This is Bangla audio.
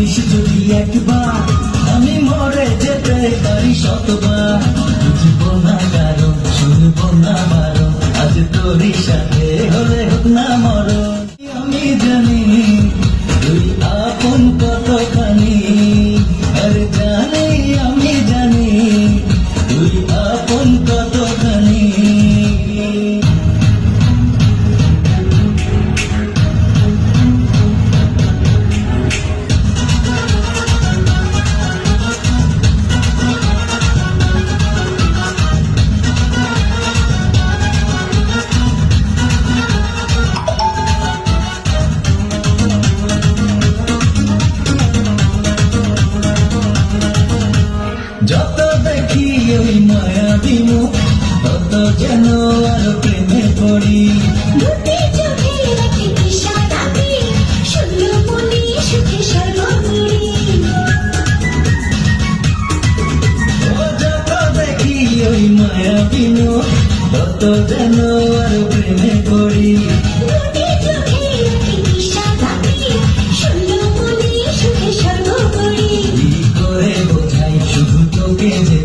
বলিস যদি একবার, আমি মরে যেতে পারি শতবার। বুঝব না কারও শুনব না বারো আজ তোরই সাথে। যত দেখি ওই মায়াবী মুখ তত যেন আরও প্রেমে পড়ি। মায়াবী মুখ তত যেন আরও প্রেমে পড়ি। Yeah.